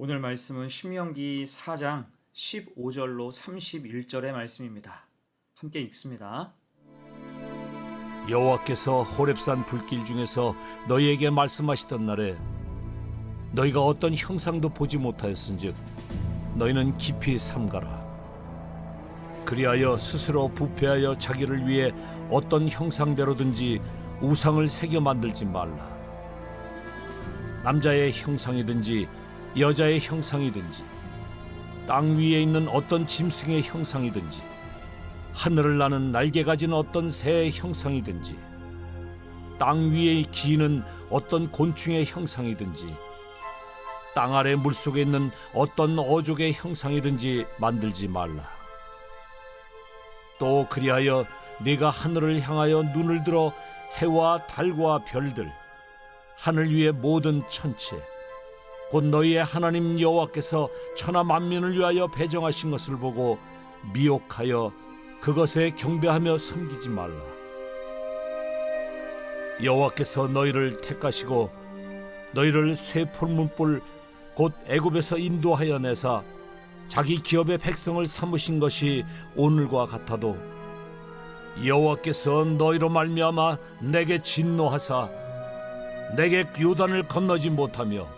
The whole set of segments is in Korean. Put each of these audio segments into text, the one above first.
오늘 말씀은 신명기 4장 15절로 31절의 말씀입니다. 함께 읽습니다. 여호와께서 호렙산 불길 중에서 너희에게 말씀하시던 날에 너희가 어떤 형상도 보지 못하였은즉 너희는 깊이 삼가라 그리하여 스스로 부패하여 자기를 위해 어떤 형상대로든지 우상을 새겨 만들지 말라 남자의 형상이든지 여자의 형상이든지 땅 위에 있는 어떤 짐승의 형상이든지 하늘을 나는 날개 가진 어떤 새의 형상이든지 땅 위에 기는 어떤 곤충의 형상이든지 땅 아래 물속에 있는 어떤 어족의 형상이든지 만들지 말라. 또 그리하여 네가 하늘을 향하여 눈을 들어 해와 달과 별들 하늘 위의 모든 천체 곧 너희의 하나님 여호와께서 천하 만민을 위하여 배정하신 것을 보고 미혹하여 그것에 경배하며 섬기지 말라. 여호와께서 너희를 택하시고 너희를 쇠 풀문불 곧 애굽에서 인도하여 내사 자기 기업의 백성을 삼으신 것이 오늘과 같아도 여호와께서 너희로 말미암아 내게 진노하사 내게 요단을 건너지 못하며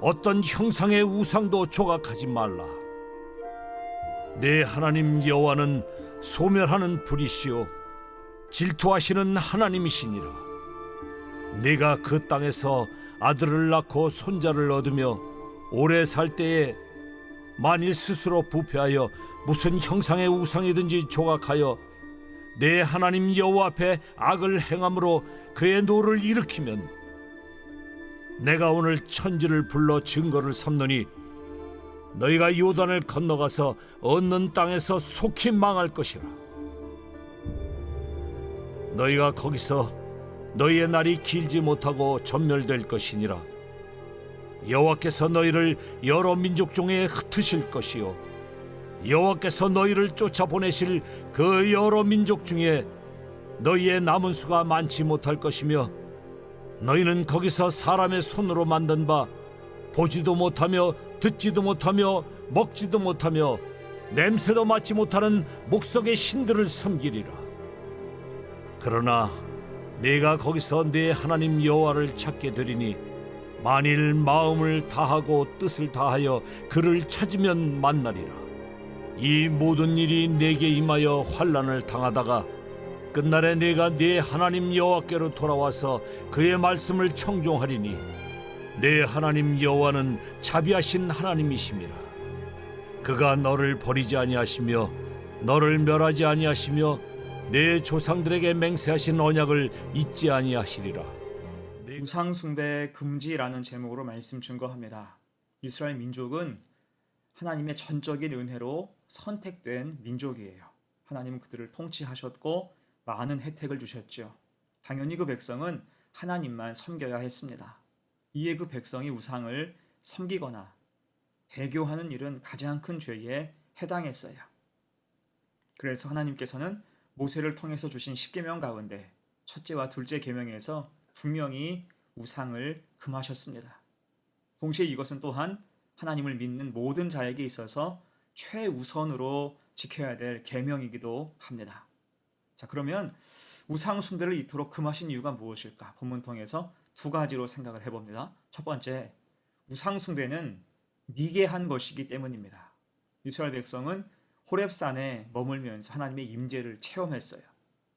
어떤 형상의 우상도 조각하지 말라. 내 하나님 여호와는 소멸하는 불이시요 질투하시는 하나님이시니라. 네가 그 땅에서 아들을 낳고 손자를 얻으며 오래 살 때에 만일 스스로 부패하여 무슨 형상의 우상이든지 조각하여 내 하나님 여호와 앞에 악을 행함으로 그의 노를 일으키면 내가 오늘 천지를 불러 증거를 삼노니 너희가 요단을 건너가서 얻는 땅에서 속히 망할 것이라. 너희가 거기서 너희의 날이 길지 못하고 전멸될 것이니라. 여호와께서 너희를 여러 민족 중에 흩으실 것이요 여호와께서 너희를 쫓아 보내실 그 여러 민족 중에 너희의 남은 수가 많지 못할 것이며 너희는 거기서 사람의 손으로 만든 바 보지도 못하며 듣지도 못하며 먹지도 못하며 냄새도 맡지 못하는 목석의 신들을 섬기리라. 그러나 네가 거기서 네 하나님 여호와를 찾게 되리니 만일 마음을 다하고 뜻을 다하여 그를 찾으면 만나리라. 이 모든 일이 내게 임하여 환란을 당하다가 끝날에 내가 네 하나님 여호와께로 돌아와서 그의 말씀을 청종하리니 내 하나님 여호와는 자비하신 하나님이심이라 그가 너를 버리지 아니하시며 너를 멸하지 아니하시며 내 조상들에게 맹세하신 언약을 잊지 아니하시리라 우상 숭배 금지라는 제목으로 말씀 증거합니다. 이스라엘 민족은 하나님의 전적인 은혜로 선택된 민족이에요. 하나님은 그들을 통치하셨고 많은 혜택을 주셨죠. 당연히 그 백성은 하나님만 섬겨야 했습니다. 이에 그 백성이 우상을 섬기거나 배교하는 일은 가장 큰 죄에 해당했어요. 그래서 하나님께서는 모세를 통해서 주신 10계명 가운데 첫째와 둘째 계명에서 분명히 우상을 금하셨습니다. 동시에 이것은 또한 하나님을 믿는 모든 자에게 있어서 최우선으로 지켜야 될 계명이기도 합니다. 자, 그러면 우상 숭배를 이토록 금하신 이유가 무엇일까? 본문 통해서 두 가지로 생각을 해봅니다. 첫 번째, 우상 숭배는 미개한 것이기 때문입니다. 이스라엘 백성은 호렙산에 머물면서 하나님의 임재를 체험했어요.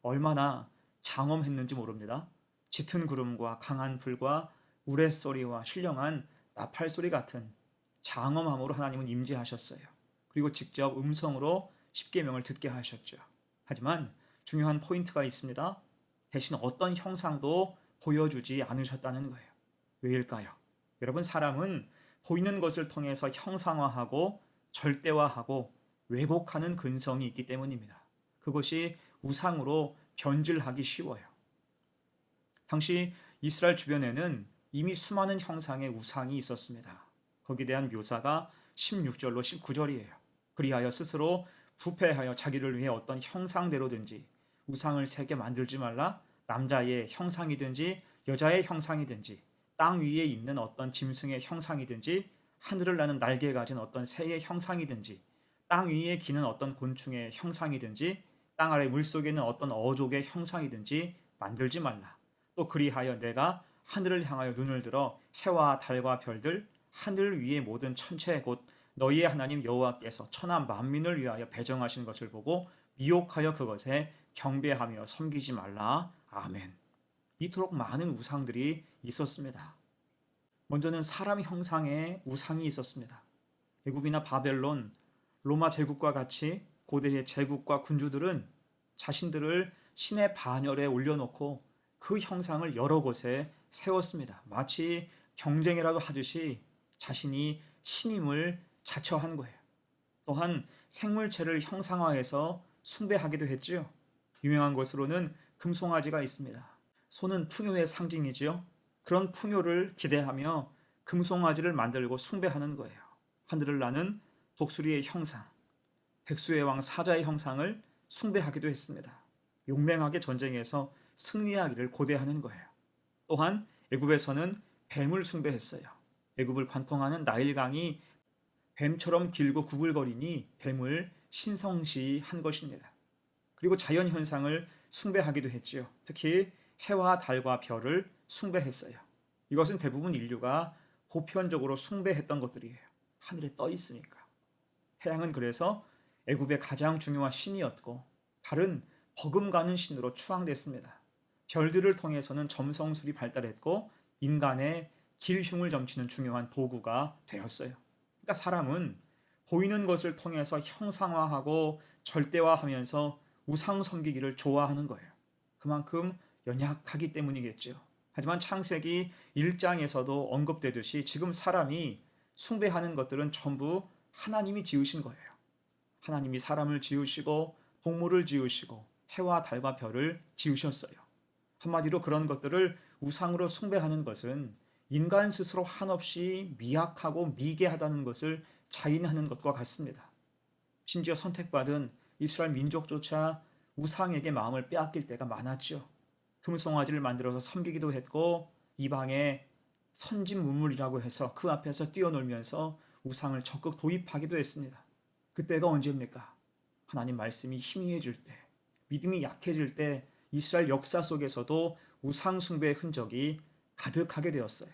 얼마나 장엄했는지 모릅니다. 짙은 구름과 강한 불과 우레소리와 신령한 나팔 소리 같은 장엄함으로 하나님은 임재하셨어요. 그리고 직접 음성으로 십계명을 듣게 하셨죠. 하지만 중요한 포인트가 있습니다. 대신 어떤 형상도 보여주지 않으셨다는 거예요. 왜일까요? 여러분 사람은 보이는 것을 통해서 형상화하고 절대화하고 왜곡하는 근성이 있기 때문입니다. 그것이 우상으로 변질하기 쉬워요. 당시 이스라엘 주변에는 이미 수많은 형상의 우상이 있었습니다. 거기에 대한 묘사가 16절로 19절이에요. 그리하여 스스로 부패하여 자기를 위해 어떤 형상대로든지 우상을 새겨 만들지 말라 남자의 형상이든지 여자의 형상이든지 땅 위에 있는 어떤 짐승의 형상이든지 하늘을 나는 날개 가진 어떤 새의 형상이든지 땅 위에 기는 어떤 곤충의 형상이든지 땅 아래 물 속에 있는 어떤 어족의 형상이든지 만들지 말라. 또 그리하여 내가 하늘을 향하여 눈을 들어 해와 달과 별들 하늘 위의 모든 천체 곧 너희의 하나님 여호와께서 천하 만민을 위하여 배정하신 것을 보고 미혹하여 그것에 경배하며 섬기지 말라. 아멘. 이토록 많은 우상들이 있었습니다. 먼저는 사람 형상의 우상이 있었습니다. 애굽이나 바벨론, 로마 제국과 같이 고대의 제국과 군주들은 자신들을 신의 반열에 올려놓고 그 형상을 여러 곳에 세웠습니다. 마치 경쟁이라도 하듯이 자신이 신임을 자처한 거예요. 또한 생물체를 형상화해서 숭배하기도 했지요. 유명한 것으로는 금송아지가 있습니다. 소는 풍요의 상징이지요. 그런 풍요를 기대하며 금송아지를 만들고 숭배하는 거예요. 하늘을 나는 독수리의 형상, 백수의 왕 사자의 형상을 숭배하기도 했습니다. 용맹하게 전쟁에서 승리하기를 고대하는 거예요. 또한 애굽에서는 뱀을 숭배했어요. 애굽을 관통하는 나일강이 뱀처럼 길고 구불거리니 뱀을 신성시한 것입니다. 그리고 자연 현상을 숭배하기도 했지요. 특히 해와 달과 별을 숭배했어요. 이것은 대부분 인류가 보편적으로 숭배했던 것들이에요. 하늘에 떠 있으니까. 태양은 그래서 애굽의 가장 중요한 신이었고 달은 버금가는 신으로 추앙됐습니다. 별들을 통해서는 점성술이 발달했고 인간의 길흉을 점치는 중요한 도구가 되었어요. 그러니까 사람은 보이는 것을 통해서 형상화하고 절대화하면서 우상 섬기기를 좋아하는 거예요. 그만큼 연약하기 때문이겠죠. 하지만 창세기 1장에서도 언급되듯이 지금 사람이 숭배하는 것들은 전부 하나님이 지으신 거예요. 하나님이 사람을 지으시고 동물을 지으시고 해와 달과 별을 지으셨어요. 한마디로 그런 것들을 우상으로 숭배하는 것은 인간 스스로 한없이 미약하고 미개하다는 것을 자인하는 것과 같습니다. 심지어 선택받은 이스라엘 민족조차 우상에게 마음을 빼앗길 때가 많았죠. 금송아지를 만들어서 섬기기도 했고 이방에 선진 문물이라고 해서 그 앞에서 뛰어놀면서 우상을 적극 도입하기도 했습니다. 그때가 언제입니까? 하나님 말씀이 희미해질 때, 믿음이 약해질 때 이스라엘 역사 속에서도 우상 숭배의 흔적이 가득하게 되었어요.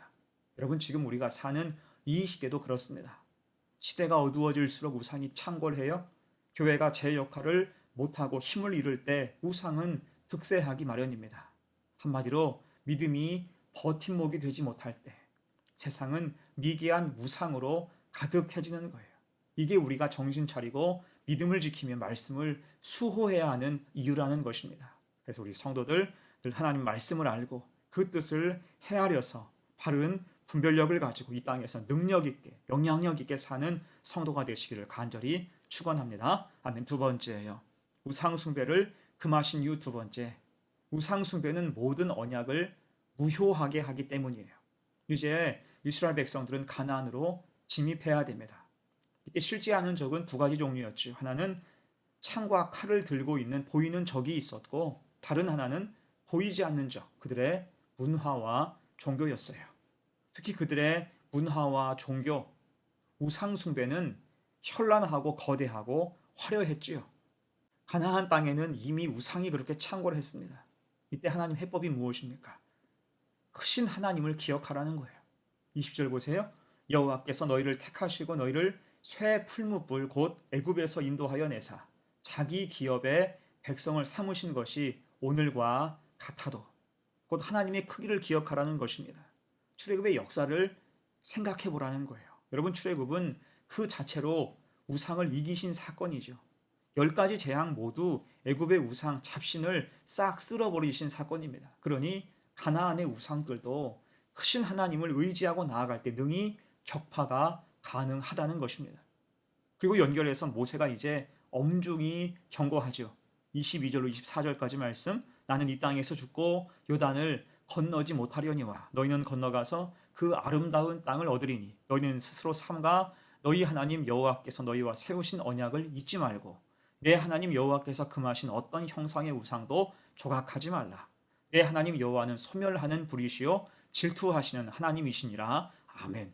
여러분 지금 우리가 사는 이 시대도 그렇습니다. 시대가 어두워질수록 우상이 창궐해요. 교회가 제 역할을 못하고 힘을 잃을 때 우상은 득세하기 마련입니다. 한마디로 믿음이 버팀목이 되지 못할 때 세상은 미개한 우상으로 가득해지는 거예요. 이게 우리가 정신 차리고 믿음을 지키며 말씀을 수호해야 하는 이유라는 것입니다. 그래서 우리 성도들 늘 하나님 말씀을 알고 그 뜻을 헤아려서 바른 분별력을 가지고 이 땅에서 능력 있게 영향력 있게 사는 성도가 되시기를 간절히 축원합니다. 아멘. 두 번째예요. 우상 숭배를 금하신 이유 두 번째. 우상 숭배는 모든 언약을 무효하게 하기 때문이에요. 이제 이스라엘 백성들은 가나안으로 진입해야 됩니다. 이때 실제하는 적은 두 가지 종류였죠. 하나는 창과 칼을 들고 있는 보이는 적이 있었고 다른 하나는 보이지 않는 적, 그들의 문화와 종교였어요. 특히 그들의 문화와 종교, 우상 숭배는 현란하고 거대하고 화려했지요. 가나안 땅에는 이미 우상이 그렇게 창궐 했습니다. 이때 하나님 해법이 무엇입니까? 크신 하나님을 기억하라는 거예요. 20절 보세요. 여호와께서 너희를 택하시고 너희를 쇠 풀무불 곧 애굽에서 인도하여 내사 자기 기업의 백성을 삼으신 것이 오늘과 같아도 곧 하나님의 크기를 기억하라는 것입니다. 출애굽의 역사를 생각해 보라는 거예요. 여러분 출애굽은 그 자체로 우상을 이기신 사건이죠. 열 가지 재앙 모두 애굽의 우상 잡신을 싹 쓸어버리신 사건입니다. 그러니 가나안의 우상들도 크신 하나님을 의지하고 나아갈 때 능히 격파가 가능하다는 것입니다. 그리고 연결해서 모세가 이제 엄중히 경고하죠. 22절로 24절까지 말씀 나는 이 땅에서 죽고 요단을 건너지 못하려니와 너희는 건너가서 그 아름다운 땅을 얻으리니 너희는 스스로 삼가 너희 하나님 여호와께서 너희와 세우신 언약을 잊지 말고 내 하나님 여호와께서 금하신 어떤 형상의 우상도 조각하지 말라. 내 하나님 여호와는 소멸하는 불이시요 질투하시는 하나님이시니라. 아멘.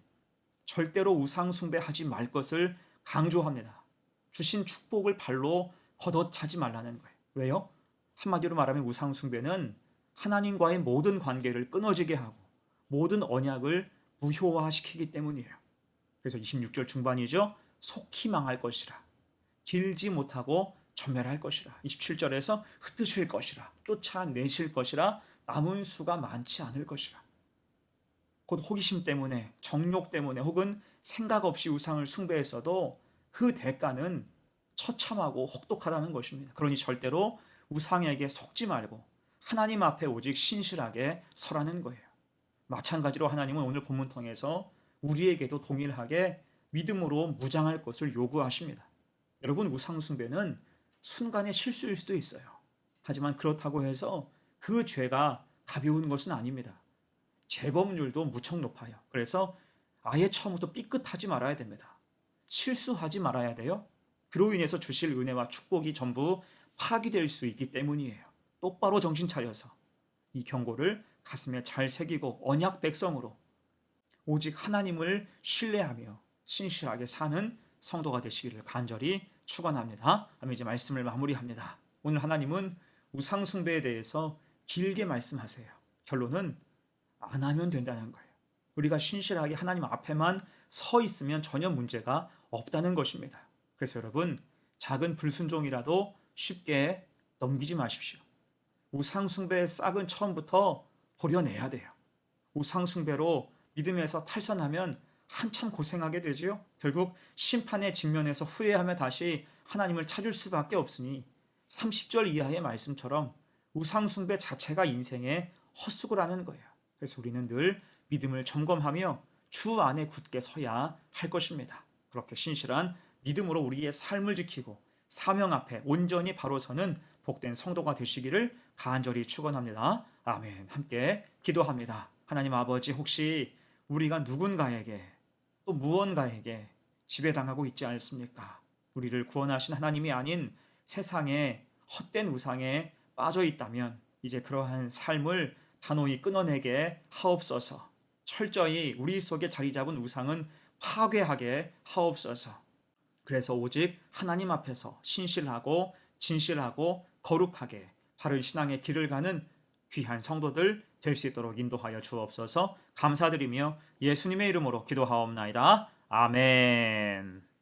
절대로 우상 숭배하지 말 것을 강조합니다. 주신 축복을 발로 걷어차지 말라는 거예요. 왜요? 한마디로 말하면 우상 숭배는 하나님과의 모든 관계를 끊어지게 하고 모든 언약을 무효화시키기 때문이에요. 그래서 26절 중반이죠. 속히 망할 것이라. 길지 못하고 전멸할 것이라. 27절에서 흩으실 것이라. 쫓아내실 것이라. 남은 수가 많지 않을 것이라. 곧 호기심 때문에, 정욕 때문에 혹은 생각 없이 우상을 숭배했어도 그 대가는 처참하고 혹독하다는 것입니다. 그러니 절대로 우상에게 속지 말고 하나님 앞에 오직 신실하게 서라는 거예요. 마찬가지로 하나님은 오늘 본문 통해서 우리에게도 동일하게 믿음으로 무장할 것을 요구하십니다. 여러분 우상 숭배는 순간의 실수일 수도 있어요. 하지만 그렇다고 해서 그 죄가 가벼운 것은 아닙니다. 재범률도 무척 높아요. 그래서 아예 처음부터 삐끗하지 말아야 됩니다. 실수하지 말아야 돼요. 그로 인해서 주실 은혜와 축복이 전부 파기될 수 있기 때문이에요. 똑바로 정신 차려서 이 경고를 가슴에 잘 새기고 언약 백성으로 오직 하나님을 신뢰하며 신실하게 사는 성도가 되시기를 간절히 축원합니다. 아멘 이제 말씀을 마무리합니다. 오늘 하나님은 우상 숭배에 대해서 길게 말씀하세요. 결론은 안 하면 된다는 거예요. 우리가 신실하게 하나님 앞에만 서 있으면 전혀 문제가 없다는 것입니다. 그래서 여러분 작은 불순종이라도 쉽게 넘기지 마십시오. 우상숭배의 싹은 처음부터 버려내야 돼요. 우상숭배로 믿음에서 탈선하면 한참 고생하게 되지요. 결국 심판의 직면에서 후회하며 다시 하나님을 찾을 수밖에 없으니 30절 이하의 말씀처럼 우상숭배 자체가 인생의 헛수고를 하는 거예요. 그래서 우리는 늘 믿음을 점검하며 주 안에 굳게 서야 할 것입니다. 그렇게 신실한 믿음으로 우리의 삶을 지키고 사명 앞에 온전히 바로 서는 복된 성도가 되시기를 간절히 축원합니다. 아멘. 함께 기도합니다. 하나님 아버지 혹시 우리가 누군가에게 또 무언가에게 지배당하고 있지 않습니까? 우리를 구원하신 하나님이 아닌 세상에 헛된 우상에 빠져 있다면 이제 그러한 삶을 단호히 끊어내게 하옵소서. 철저히 우리 속에 자리 잡은 우상은 파괴하게 하옵소서. 그래서 오직 하나님 앞에서 신실하고 진실하고 거룩하게 바른 신앙의 길을 가는 귀한 성도들 될 수 있도록 인도하여 주옵소서 감사드리며 예수님의 이름으로 기도하옵나이다. 아멘.